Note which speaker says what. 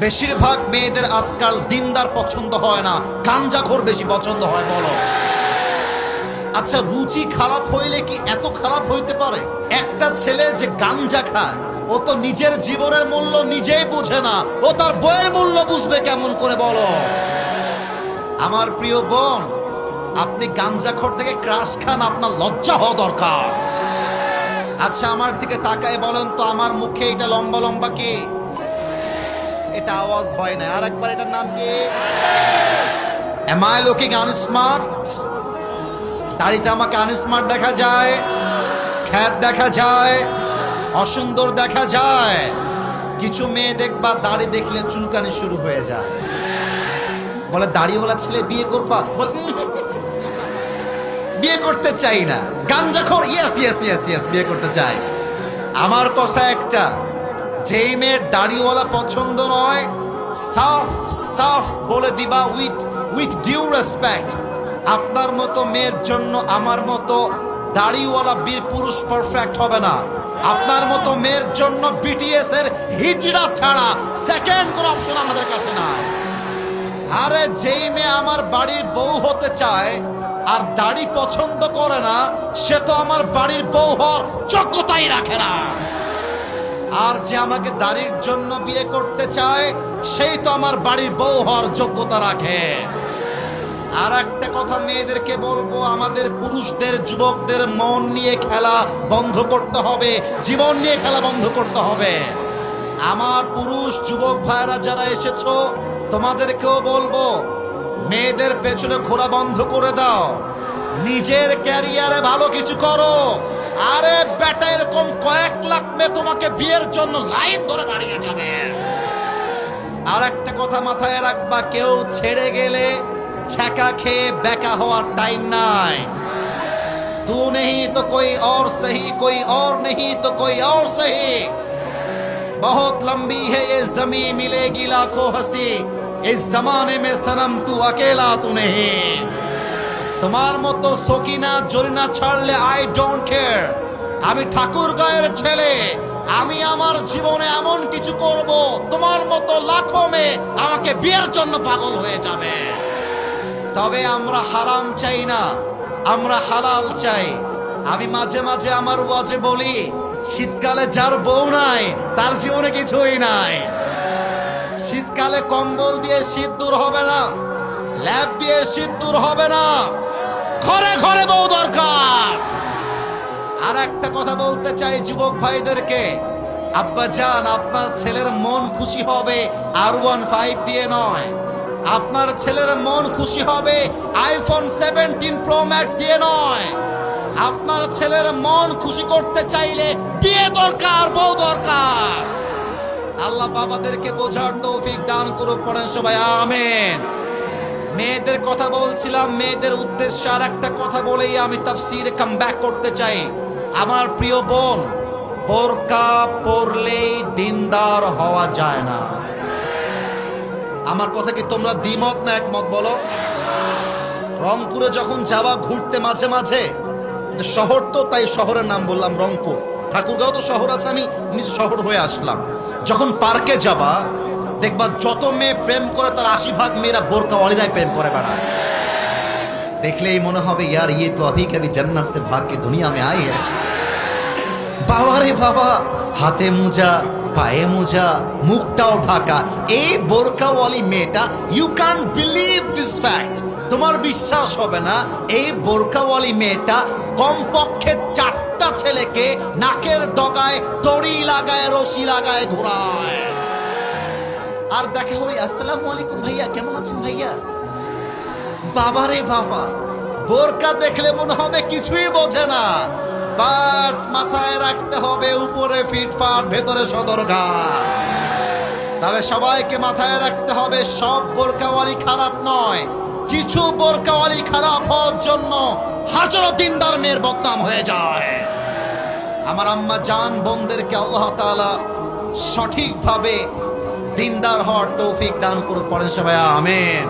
Speaker 1: বেশিরভাগ মেয়েদের আজকাল দিনদার পছন্দ হয় না। গাঞ্জাখোর বেশি পছন্দ হয়, বলো। আচ্ছা রুচি খারাপ হইলে কি এত খারাপ হইতে পারে? একটা ছেলে যে গাঞ্জা খায়, ও তো নিজের জীবনের মূল্য নিজেই বুঝে না। ও তার বইয়ের মূল্য বুঝবে কেমন করে, বলো। আমার প্রিয় বোন, আপনি গাঞ্জাখোর থেকে ক্রাশ খান, আপনার লজ্জা হওয়া দরকার। আচ্ছা আমার দিকে তাকায় বলেন তো, আমার মুখে এটা লম্বা লম্বা কি? এটা আওয়াজ হয় না আর একবার এটার নাম কি? এম আই লুকিং আনস্মার্ট দাড়িতে আমাকে আনস্মার্ট দেখা যায়, খ্যাত দেখা যায়, অসুন্দর দেখা যায়। কিছু মেয়ে দেখবা দাড়ি দেখলে চুলকানি শুরু হয়ে যায়। বলে, দাড়িওয়ালা ছেলে, বিয়ে করবা? বলে বিয়ে করতে চাই না। গাঞ্জাখোর ইয়েস ইয়েস ইয়েস ইয়েস বিয়ে করতে চাই। আমার কথা একটা যেই মেয়ের দাড়িওয়ালা পছন্দ নয়। সাফ সাফ বলে দিবা উইথ উইথ ডিউ রেসপেক্ট আপনার মতো মেয়ের জন্য আমার মতো দাড়িওয়ালা বীর পুরুষ পারফেক্ট হবে না। আপনার মতো মেয়ের জন্য বিটিএস এর হিজড়া ছাড়া সেকেন্ড কোনো অপশন আমাদের কাছে নাই। আরে যেই মেয়ে আমার বাড়ির বউ হতে চায় আর দাড়ি পছন্দ করে না, সে তো আমার বাড়ির বউ হওয়ার যোগ্যতাই রাখে না। আর যে আমাকে দাড়ির জন্য বিয়ে করতে চায়, সেই তো আমার বাড়ির বউ হওয়ার যোগ্যতা রাখে। আর একটা কথা মেয়েদেরকে বলব, আমাদের পুরুষদের, যুবকদের মন নিয়ে খেলা বন্ধ করতে হবে, জীবন নিয়ে খেলা বন্ধ করতে হবে। আমার পুরুষ, যুবক ভাইরা যারা এসেছ, তোমাদেরকেও বলব, মেয়েদের পেছনে ঘোরা বন্ধ করে দাও। নিজের ক্যারিয়ারে ভালো কিছু করো। আরে বেটা এরকম কয়েক লাখ মেয়ে তোমাকে বিয়ের জন্য লাইন ধরে দাঁড়িয়ে যাবে আর একটা কথা মাথায় রাখবা কেউ ছেড়ে গেলে ছ্যাঁকা খেয়ে বেকা হওয়ার টাইম নাই तू नहीं तो कोई और सही कोई और नहीं तो कोई और सही बहुत लंबी है ये जमी मिलेगी लाखों हंसी इस जमाने में सनम तू अकेला तू नहीं তোমার মতো সকিনা, জরিনা ছাড়লে আই ডোন্ট কেয়ার আমি ঠাকুর গায়ের ছেলে, আমি আমার জীবনে এমন কিছু করব, তোমার মতো লাখো মেয়ে আমাকে বিয়ের জন্য পাগল হয়ে যাবে। তবে আমরা হারাম চাই না, আমরা হালাল চাই। আমি মাঝে মাঝে আমার ওয়াজে বলি, শীতকালে যার বউ নাই, তার জীবনে কিছুই নাই। শীতকালে কম্বল দিয়ে শীত দূর হবে না, ল্যাব দিয়ে শীত দূর হবে না। ঘরে ঘরে বউ দরকার। আর একটা কথা বলতে চাই যুবক ভাইদেরকে। আব্বা যান আপনার ছেলের মন খুশি হবে আর ওয়ান ফাইভ দিয়ে নয়। আপনার ছেলের মন খুশি হবে আইফোন সেভেন্টিন প্রো ম্যাক্স দিয়ে নয়। আপনার ছেলের মন খুশি করতে চাইলে বিয়ে দরকার, বউ দরকার। আল্লাহ বাবাদেরকে বোঝার তৌফিক দান করুক, পড়েন সবাই, আমেন। মেয়েদের কথা বলছিলাম, মেয়েদের উদ্দেশ্যে আর একটা কথা বলেই আমি তাফসিরে কাম ব্যাক করতে চাই। আমার প্রিয় বোন, বোরকা পরলেই দিনদার হওয়া যায় না। আমার কথা কি তোমরা দ্বিমত না একমত বলো? রংপুরে যখন যাওয়া ঘুরতে মাঝে মাঝে শহর তো তাই শহরের নাম বললাম রংপুর। ঠাকুরগাঁও তো শহর আছে, আমি নিজ শহর হয়ে আসলাম। যখন পার্কে যাবা দেখবা যত মেয়ে প্রেম করে তার আশি ভাগ মেয়েরা বোরকা অলিরাই প্রেম করে বেড়ায়। দেখলেই মনে হবে, ইয়ার ইয়ে তো অভি কবি জন্নত সে ভাগ্যে দুনিয়া মে আই হ্যাঁ বাবা রে বাবা, হাতে মোজা, পায়ে মোজা মুখটাও ঢাকা। এই বোরকাওয়ালি মেয়েটা you can believe this fact তোমার বিশ্বাস হবে না, এই বোরকাওয়ালি মেয়েটা কমপক্ষে চারটা ছেলেকে নাকের ডগায় তড়ি লাগায়, রশি লাগায় ঘোরায়। আর দেখা হবে। আসসালামু আলাইকুম ভাইয়া, কেমন আছেন ভাইয়া? বাবা রে বাবা, বোরকা দেখলে মনে হবে কিছুই বোঝে না। বাট মাথায় রাখতে হবে উপরে ফিটফাট, ভেতরে সদরঘাট তবে সবাইকে মাথায় রাখতে হবে, সব বোরকাওয়ালি খারাপ নয়। কিছু বোরকাওয়ালি খারাপ হওয়ার জন্য হাজারো দিনদার মেয়ের বদনাম হয়ে যায়। আমার আম্মা জান বোনদেরকে আল্লাহ তাআলা সঠিকভাবে দিনদার হওয়ার তৌফিক দান করুক পড়েন সবাই আমেন।